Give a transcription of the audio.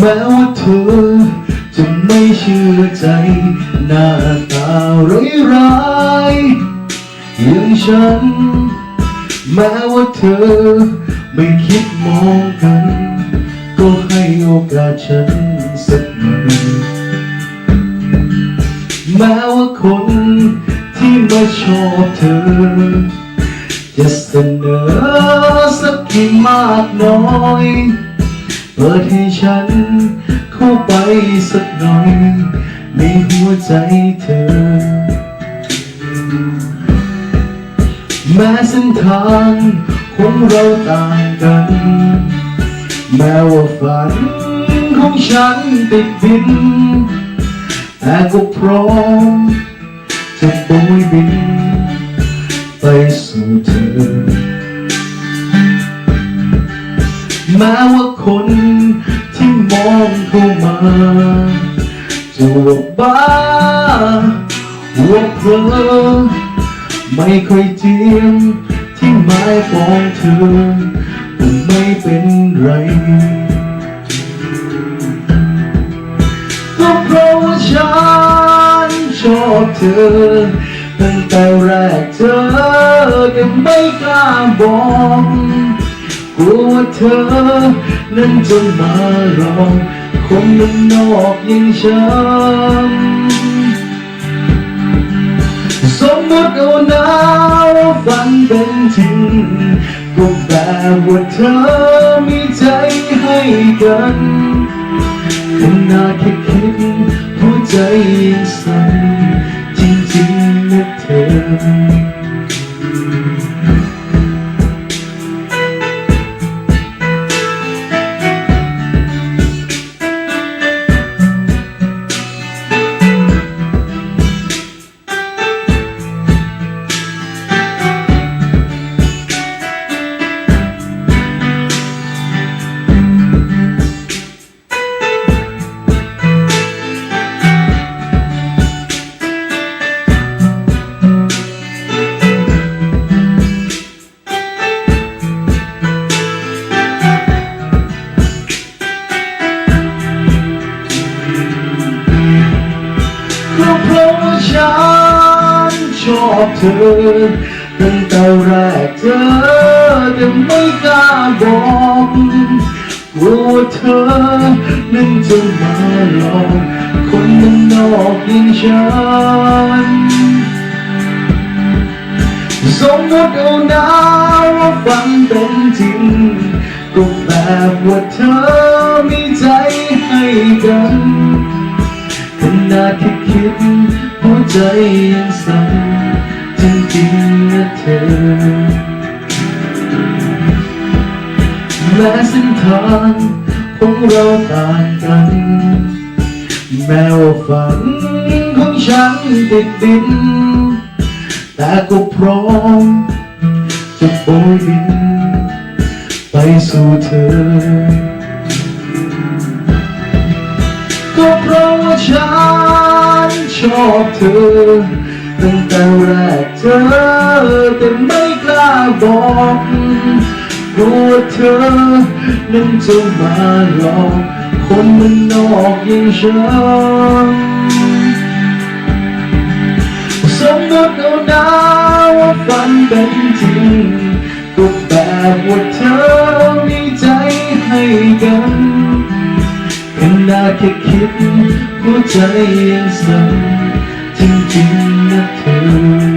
แม้ว่าเธอจะไม่เชื่อใจ หน้าตาร้ายๆอย่างฉัน แม้ว่าเธอไม่คิดมองกัน ก็ให้โอกาสฉันสักหน่อยแม้ว่าคนที่มาชอบเธอ จะเสนอสักกี่มากน้อย เปิดให้ฉันเข้าไปสักหน่อย ในหัวใจเธอ แม้เส้นทางของเราต่างกัน แม้ว่าฝันของฉันติดดิน แต่ก็พร้อมจะโบยบิน ไปสู่เธอ แม้ว่าคนที่มองเข้ามาจะว่าบ้าว่าเพลอไม่ค่อยเจียมที่หมายปองเธอก็ไม่เป็นไรก็เพราะว่าฉันชอบเธอตั้งแต่แรกเจอแต่ไม่กล้าบอก กลัวว่าเธอ นั้นจะมาหลอกคนมันนอกอย่างฉันสมมติเอาหนาวฝันเป็นจริงก็แบบว่าเธอมีใจให้กันขนาดแค่คิดหัวใจยังสั่นจริงๆนะเธอ อบเธอตั้งแต่แรกเจอแต่ไม่กล้าบอกกลัวเธอนั้นจะมาหลอกคนมันนอกอย่างฉันสมมติเอาหนาว่าฝันเป็นจริงก็แบบว่าเธอมีใจให้กันขนาดแค่คิด หัวใจยังสั่นจริงๆนะเธอแม้เส้นทางของเราต่างกัน แม้ว่าฝันของฉันติดดิน แต่ก็พร้อมจะโบยบิน ไปสู่เธอ ก็เพราะว่าฉัน ชอบเธอ ตั้งแต่แรกเจอแต่ไม่กล้าบอกกลัวเธอ นั้นจะมาหลอกคนมันนอกอย่างฉันสมมติเอาหนาวว่าฝันเป็นจริงก็แบบว่าเธ แค่คิดหัวใจยังสั่นจริงๆนะเธอ